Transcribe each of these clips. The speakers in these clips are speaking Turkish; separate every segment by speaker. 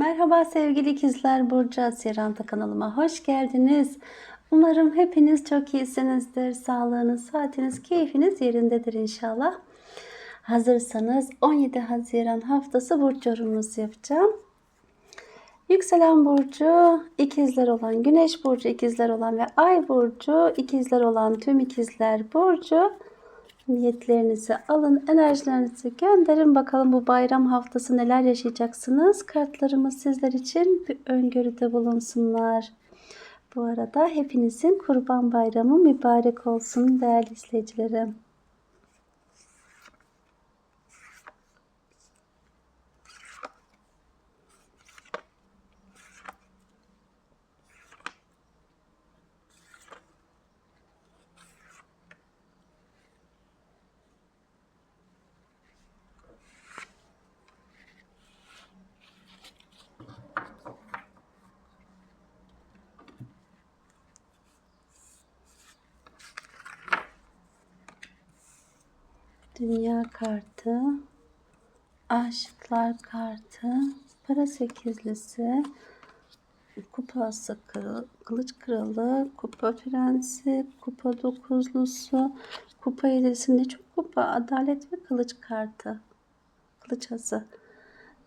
Speaker 1: Merhaba sevgili ikizler Burcu Asiranta kanalıma hoş geldiniz. Umarım hepiniz çok iyisinizdir. Sağlığınız, saatiniz, keyfiniz yerindedir inşallah. Hazırsanız 17 Haziran haftası burç yorumunuzu yapacağım. Yükselen burcu ikizler olan, güneş burcu ikizler olan ve ay burcu ikizler olan tüm ikizler burcu niyetlerinizi alın, enerjilerinizi gönderin. Bakalım bu bayram haftası neler yaşayacaksınız. Kartlarımız sizler için bir öngörüde bulunsunlar. Bu arada hepinizin Kurban Bayramı mübarek olsun değerli izleyicilerim. Dünya kartı, aşıklar kartı, para sekizlisi, kupası kırıl, kılıç kralı, kupa prensi, kupa dokuzlusu, kupa yedisinde çok kupa, adalet ve kılıç kartı, kılıç ası.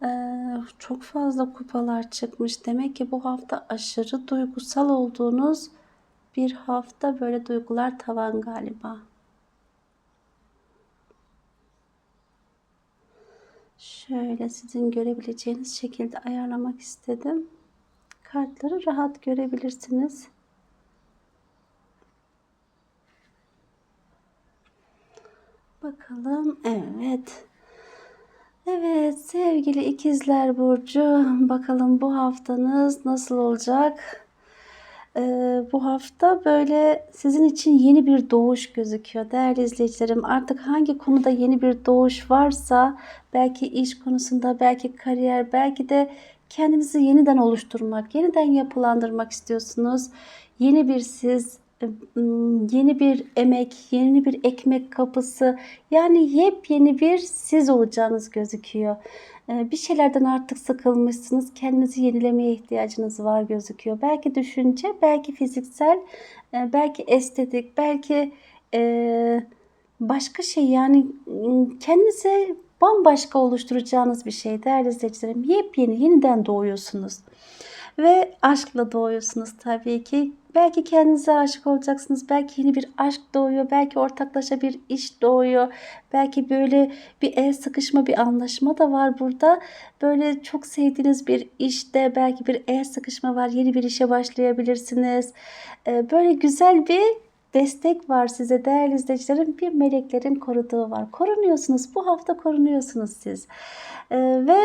Speaker 1: Ee, çok fazla kupalar çıkmış. Demek ki bu hafta aşırı duygusal olduğunuz bir hafta böyle duygular tavan galiba. Şöyle sizin görebileceğiniz şekilde ayarlamak istedim. Kartları rahat görebilirsiniz. Bakalım. Evet. Evet sevgili ikizler burcu bakalım bu haftanız nasıl olacak? Ee, bu hafta böyle sizin için yeni bir doğuş gözüküyor değerli izleyicilerim. Artık hangi konuda yeni bir doğuş varsa belki iş konusunda, belki kariyer, belki de kendinizi yeniden oluşturmak, yeniden yapılandırmak istiyorsunuz. Yeni bir siz, yeni bir emek, yeni bir ekmek kapısı, yani yepyeni bir siz olacağınız gözüküyor. Bir şeylerden artık sıkılmışsınız. Kendinizi yenilemeye ihtiyacınız var gözüküyor. Belki düşünce, belki fiziksel, belki estetik, belki başka şey yani kendinize bambaşka oluşturacağınız bir şey değerli izleyicilerim. Yepyeni, yeniden doğuyorsunuz. Ve aşkla doğuyorsunuz tabii ki. Belki kendinize aşık olacaksınız. Belki yeni bir aşk doğuyor. Belki ortaklaşa bir iş doğuyor. Belki böyle bir el sıkışma, bir anlaşma da var burada. Böyle çok sevdiğiniz bir işte belki bir el sıkışma var. Yeni bir işe başlayabilirsiniz. Böyle güzel bir destek var size değerli izleyicilerim. Bir meleklerin koruduğu var. Korunuyorsunuz. Bu hafta korunuyorsunuz siz. Ve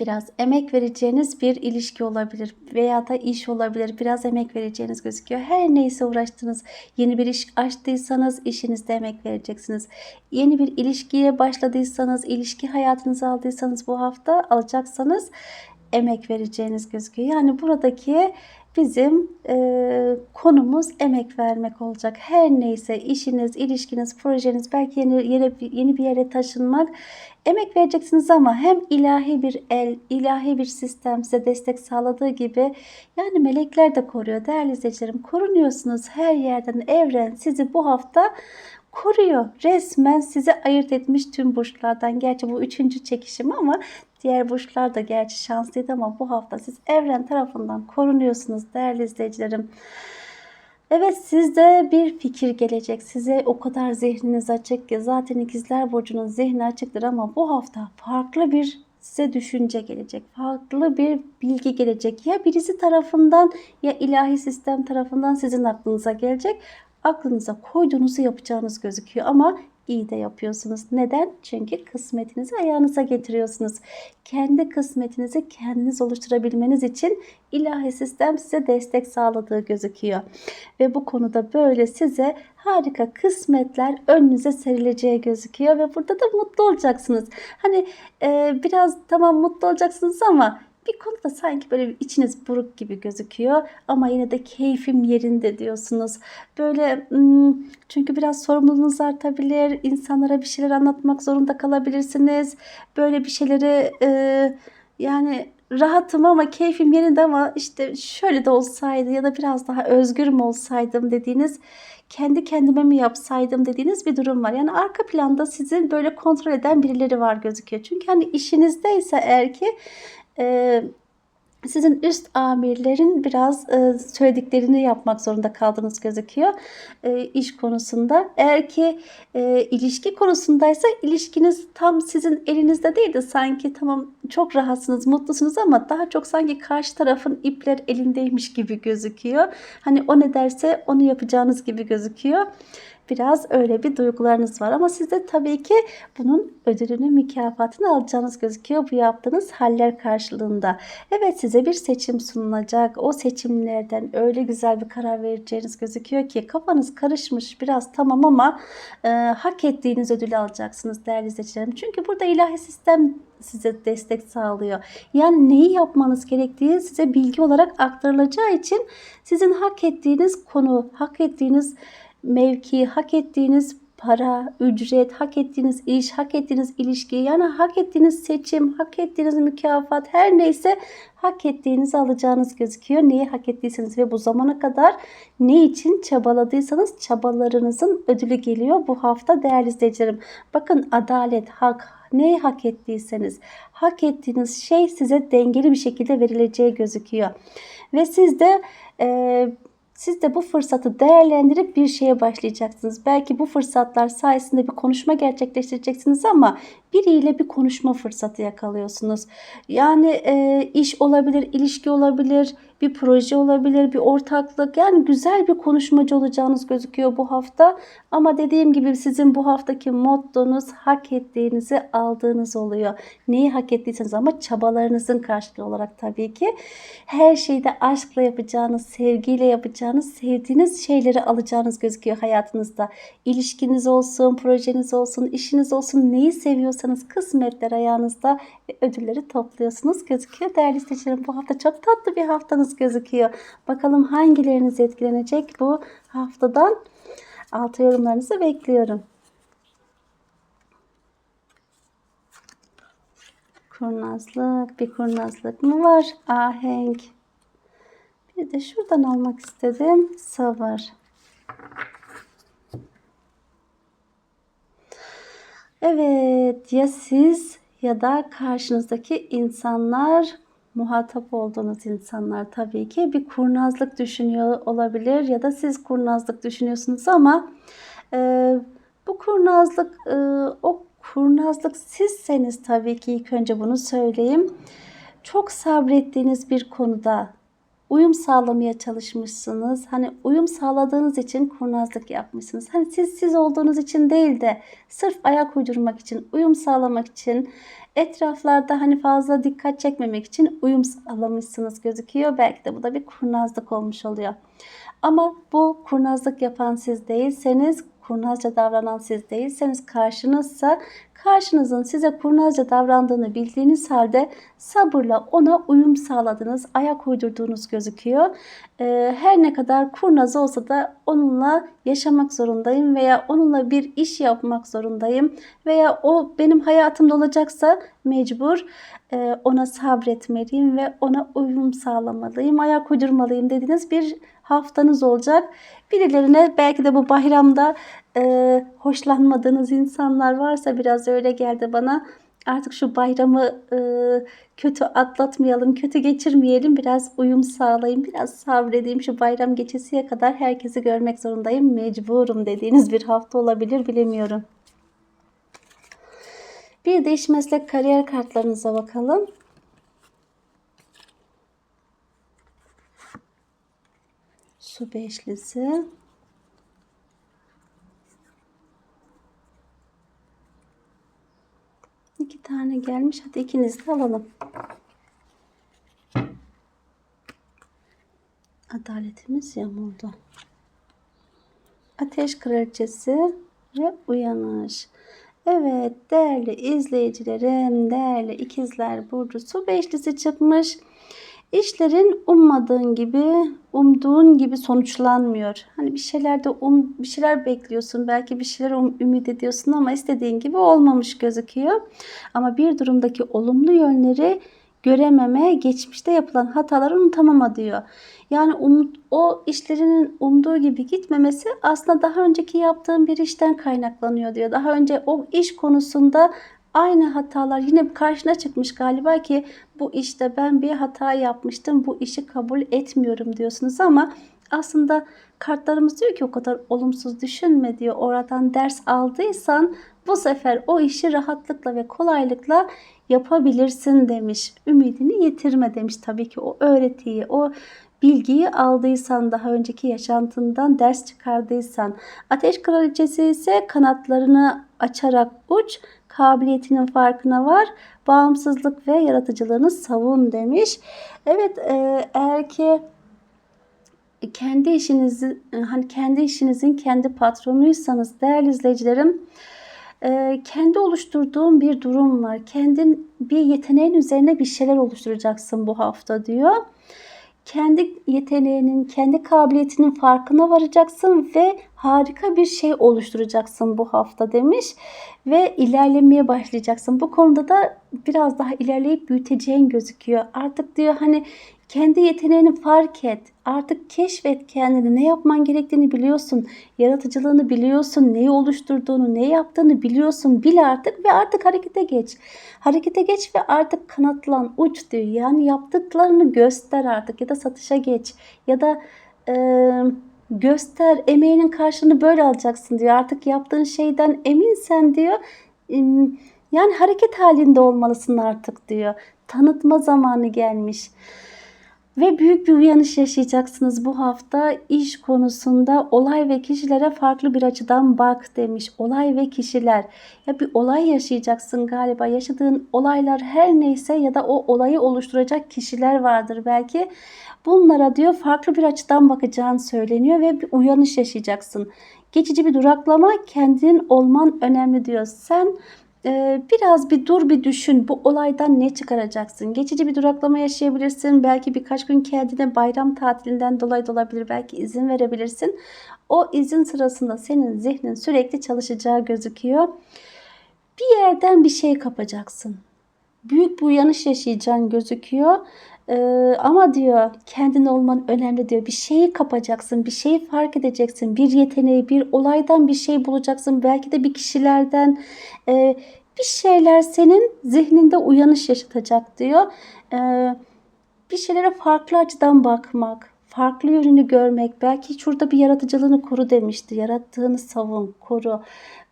Speaker 1: biraz emek vereceğiniz bir ilişki olabilir veya da iş olabilir. Biraz emek vereceğiniz gözüküyor. Her neyse uğraştınız. Yeni bir iş açtıysanız işinizde emek vereceksiniz. Yeni bir ilişkiye başladıysanız, ilişki hayatınıza aldıysanız bu hafta alacaksanız emek vereceğiniz gözüküyor. Yani buradaki bizim e, konumuz emek vermek olacak. Her neyse işiniz, ilişkiniz, projeniz, belki yeni, yere, yeni bir yere taşınmak emek vereceksiniz ama hem ilahi bir el, ilahi bir sistem size destek sağladığı gibi yani melekler de koruyor değerli izleyicilerim. Korunuyorsunuz her yerden evren sizi bu hafta koruyor. Resmen sizi ayırt etmiş tüm burçlardan. Gerçi bu üçüncü çekişim ama diğer burçlar da gerçi şanslıydı ama bu hafta siz evren tarafından korunuyorsunuz değerli izleyicilerim. Evet sizde bir fikir gelecek. Size o kadar zihniniz açık ki zaten ikizler burcunun zihni açıktır ama bu hafta farklı bir size düşünce gelecek. Farklı bir bilgi gelecek. Ya birisi tarafından ya ilahi sistem tarafından sizin aklınıza gelecek aklınıza koyduğunuzu yapacağınız gözüküyor ama iyi de yapıyorsunuz. Neden? Çünkü kısmetinizi ayağınıza getiriyorsunuz. Kendi kısmetinizi kendiniz oluşturabilmeniz için ilahi sistem size destek sağladığı gözüküyor. Ve bu konuda böyle size harika kısmetler önünüze serileceği gözüküyor ve burada da mutlu olacaksınız. Hani e, biraz tamam mutlu olacaksınız ama bir konuda sanki böyle içiniz buruk gibi gözüküyor ama yine de keyfim yerinde diyorsunuz. Böyle çünkü biraz sorumluluğunuz artabilir. insanlara bir şeyler anlatmak zorunda kalabilirsiniz. Böyle bir şeyleri yani rahatım ama keyfim yerinde ama işte şöyle de olsaydı ya da biraz daha özgür mü olsaydım dediğiniz kendi kendime mi yapsaydım dediğiniz bir durum var. Yani arka planda sizi böyle kontrol eden birileri var gözüküyor. Çünkü hani işinizdeyse eğer ki e, sizin üst amirlerin biraz e, söylediklerini yapmak zorunda kaldığınız gözüküyor e, iş konusunda. Eğer ki e, ilişki konusundaysa ilişkiniz tam sizin elinizde değil de sanki tamam çok rahatsınız, mutlusunuz ama daha çok sanki karşı tarafın ipler elindeymiş gibi gözüküyor. Hani o ne derse onu yapacağınız gibi gözüküyor. Biraz öyle bir duygularınız var ama siz de tabii ki bunun ödülünü, mükafatını alacağınız gözüküyor bu yaptığınız haller karşılığında. Evet size bir seçim sunulacak. O seçimlerden öyle güzel bir karar vereceğiniz gözüküyor ki kafanız karışmış biraz tamam ama e, hak ettiğiniz ödülü alacaksınız değerli izleyicilerim. Çünkü burada ilahi sistem size destek sağlıyor. Yani neyi yapmanız gerektiği size bilgi olarak aktarılacağı için sizin hak ettiğiniz konu, hak ettiğiniz mevki, hak ettiğiniz para, ücret, hak ettiğiniz iş, hak ettiğiniz ilişki, yani hak ettiğiniz seçim, hak ettiğiniz mükafat her neyse hak ettiğinizi alacağınız gözüküyor. Neyi hak ettiyseniz ve bu zamana kadar ne için çabaladıysanız çabalarınızın ödülü geliyor bu hafta değerli izleyicilerim. Bakın adalet, hak, neyi hak ettiyseniz hak ettiğiniz şey size dengeli bir şekilde verileceği gözüküyor. Ve siz de e, siz de bu fırsatı değerlendirip bir şeye başlayacaksınız. Belki bu fırsatlar sayesinde bir konuşma gerçekleştireceksiniz ama biriyle bir konuşma fırsatı yakalıyorsunuz. Yani e, iş olabilir, ilişki olabilir, bir proje olabilir, bir ortaklık. Yani güzel bir konuşmacı olacağınız gözüküyor bu hafta. Ama dediğim gibi sizin bu haftaki mottonuz hak ettiğinizi aldığınız oluyor. Neyi hak ettiyseniz ama çabalarınızın karşılığı olarak tabii ki. Her şeyde aşkla yapacağınız, sevgiyle yapacağınız, sevdiğiniz şeyleri alacağınız gözüküyor hayatınızda. İlişkiniz olsun, projeniz olsun, işiniz olsun neyi seviyorsanız kısmetler ayağınızda ödülleri topluyorsunuz gözüküyor. Değerli izleyicilerim bu hafta çok tatlı bir haftanız gözüküyor. Bakalım hangileriniz etkilenecek bu haftadan? Altı yorumlarınızı bekliyorum. Kurnazlık, bir kurnazlık mı var? Ahenk. Bir de şuradan almak istedim. Sabır. Evet, ya siz ya da karşınızdaki insanlar muhatap olduğunuz insanlar tabii ki bir kurnazlık düşünüyor olabilir ya da siz kurnazlık düşünüyorsunuz ama e, bu kurnazlık e, o kurnazlık sizseniz tabii ki ilk önce bunu söyleyeyim. Çok sabrettiğiniz bir konuda uyum sağlamaya çalışmışsınız. Hani uyum sağladığınız için kurnazlık yapmışsınız. Hani siz siz olduğunuz için değil de sırf ayak uydurmak için, uyum sağlamak için, etraflarda hani fazla dikkat çekmemek için uyum sağlamışsınız gözüküyor. Belki de bu da bir kurnazlık olmuş oluyor. Ama bu kurnazlık yapan siz değilseniz, kurnazca davranan siz değilseniz karşınızsa karşınızın size kurnazca davrandığını bildiğiniz halde sabırla ona uyum sağladınız, ayak uydurduğunuz gözüküyor. Ee, her ne kadar kurnaz olsa da onunla yaşamak zorundayım veya onunla bir iş yapmak zorundayım veya o benim hayatımda olacaksa mecbur e, ona sabretmeliyim ve ona uyum sağlamalıyım, ayak uydurmalıyım dediğiniz bir haftanız olacak. Birilerine belki de bu bayramda e, hoşlanmadığınız insanlar varsa biraz öyle geldi bana. Artık şu bayramı e, kötü atlatmayalım, kötü geçirmeyelim. Biraz uyum sağlayayım, biraz sabredeyim. Şu bayram geçesiye kadar herkesi görmek zorundayım. Mecburum dediğiniz bir hafta olabilir bilemiyorum. Bir de iş meslek kariyer kartlarınıza bakalım. Su beşlisi. İki tane gelmiş. Hadi ikiniz de alalım. Adaletimiz yamuldu. Ateş kraliçesi ve uyanış. Evet değerli izleyicilerim, değerli ikizler burcu su beşlisi çıkmış. İşlerin ummadığın gibi, umduğun gibi sonuçlanmıyor. Hani bir şeylerde um, bir şeyler bekliyorsun, belki bir şeyler um, ümit ediyorsun ama istediğin gibi olmamış gözüküyor. Ama bir durumdaki olumlu yönleri görememe, geçmişte yapılan hataları unutamama diyor. Yani umut, o işlerinin umduğu gibi gitmemesi aslında daha önceki yaptığım bir işten kaynaklanıyor diyor. Daha önce o iş konusunda aynı hatalar yine karşına çıkmış galiba ki bu işte ben bir hata yapmıştım bu işi kabul etmiyorum diyorsunuz ama aslında kartlarımız diyor ki o kadar olumsuz düşünme diyor. Oradan ders aldıysan bu sefer o işi rahatlıkla ve kolaylıkla yapabilirsin demiş. Ümidini yitirme demiş tabii ki o öğretiyi, o bilgiyi aldıysan, daha önceki yaşantından ders çıkardıysan. Ateş kraliçesi ise kanatlarını açarak uç, kabiliyetinin farkına var, bağımsızlık ve yaratıcılığını savun demiş. Evet, e, eğer ki kendi işinizi hani kendi işinizin kendi patronuysanız değerli izleyicilerim e, kendi oluşturduğun bir durum var. Kendin bir yeteneğin üzerine bir şeyler oluşturacaksın bu hafta diyor. Kendi yeteneğinin, kendi kabiliyetinin farkına varacaksın ve harika bir şey oluşturacaksın bu hafta demiş ve ilerlemeye başlayacaksın. Bu konuda da biraz daha ilerleyip büyüteceğin gözüküyor. Artık diyor hani kendi yeteneğini fark et. Artık keşfet kendini. Ne yapman gerektiğini biliyorsun. Yaratıcılığını biliyorsun. Neyi oluşturduğunu, ne yaptığını biliyorsun. Bil artık ve artık harekete geç. Harekete geç ve artık kanatlan, uç diyor. Yani yaptıklarını göster artık ya da satışa geç. Ya da e, göster. Emeğinin karşılığını böyle alacaksın diyor. Artık yaptığın şeyden eminsen diyor. Yani hareket halinde olmalısın artık diyor. Tanıtma zamanı gelmiş. Ve büyük bir uyanış yaşayacaksınız bu hafta iş konusunda olay ve kişilere farklı bir açıdan bak demiş. Olay ve kişiler. Ya bir olay yaşayacaksın galiba. Yaşadığın olaylar her neyse ya da o olayı oluşturacak kişiler vardır belki. Bunlara diyor farklı bir açıdan bakacağın söyleniyor ve bir uyanış yaşayacaksın. Geçici bir duraklama kendin olman önemli diyor. Sen ee, biraz bir dur bir düşün bu olaydan ne çıkaracaksın? Geçici bir duraklama yaşayabilirsin. Belki birkaç gün kendine bayram tatilinden dolayı da olabilir. Belki izin verebilirsin. O izin sırasında senin zihnin sürekli çalışacağı gözüküyor. Bir yerden bir şey kapacaksın. Büyük bir uyanış yaşayacağın gözüküyor. Ee, ama diyor kendin olman önemli diyor. Bir şeyi kapacaksın, bir şeyi fark edeceksin. Bir yeteneği, bir olaydan bir şey bulacaksın. Belki de bir kişilerden e, bir şeyler senin zihninde uyanış yaşatacak diyor. Ee, bir şeylere farklı açıdan bakmak, farklı yönünü görmek. Belki şurada bir yaratıcılığını koru demişti. Yarattığını savun, koru.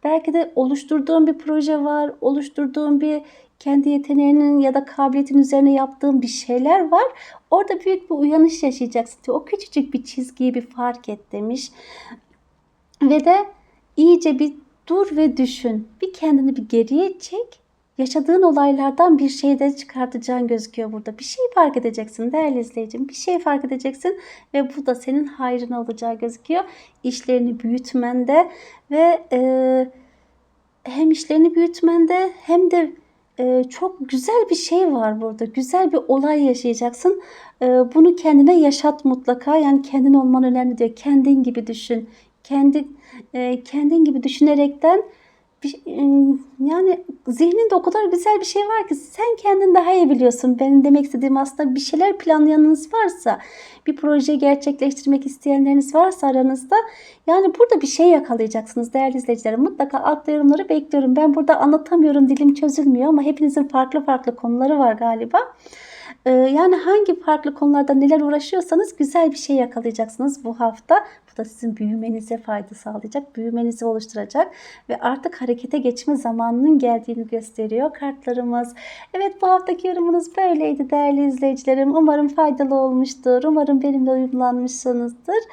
Speaker 1: Belki de oluşturduğun bir proje var, oluşturduğun bir kendi yeteneğinin ya da kabiliyetin üzerine yaptığın bir şeyler var. Orada büyük bir uyanış yaşayacaksın. O küçücük bir çizgiyi bir fark et demiş. Ve de iyice bir dur ve düşün. Bir kendini bir geriye çek. Yaşadığın olaylardan bir şey de çıkartacağın gözüküyor burada. Bir şey fark edeceksin değerli izleyicim. Bir şey fark edeceksin ve bu da senin hayrına olacağı gözüküyor. İşlerini büyütmende ve e, hem işlerini büyütmende hem de çok güzel bir şey var burada. Güzel bir olay yaşayacaksın. Bunu kendine yaşat mutlaka. Yani kendin olman önemli diyor. Kendin gibi düşün. Kendi kendin gibi düşünerekten bir, e, yani zihninde o kadar güzel bir şey var ki sen kendin daha iyi biliyorsun. Benim demek istediğim aslında bir şeyler planlayanınız varsa, bir proje gerçekleştirmek isteyenleriniz varsa aranızda yani burada bir şey yakalayacaksınız değerli izleyicilerim. Mutlaka altta yorumları bekliyorum. Ben burada anlatamıyorum dilim çözülmüyor ama hepinizin farklı farklı konuları var galiba. Ee, yani hangi farklı konularda neler uğraşıyorsanız güzel bir şey yakalayacaksınız bu hafta. Bu da sizin büyümenize fayda sağlayacak, büyümenizi oluşturacak ve artık harekete geçme zamanının geldiğini gösteriyor kartlarımız. Evet bu haftaki yorumunuz böyleydi değerli izleyicilerim. Umarım faydalı olmuştur. Umarım benimle uyumlanmışsınızdır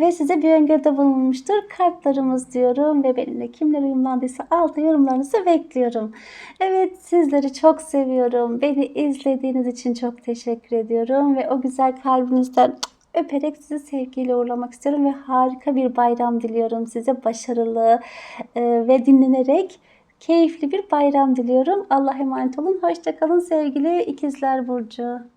Speaker 1: ve size bir öngörüde bulunmuştur. Kartlarımız diyorum ve benimle kimler uyumlandıysa altta yorumlarınızı bekliyorum. Evet sizleri çok seviyorum. Beni izlediğiniz için çok teşekkür ediyorum ve o güzel kalbinizden öperek sizi sevgiyle uğurlamak istiyorum ve harika bir bayram diliyorum size. Başarılı e, ve dinlenerek keyifli bir bayram diliyorum. Allah'a emanet olun. Hoşçakalın sevgili ikizler Burcu.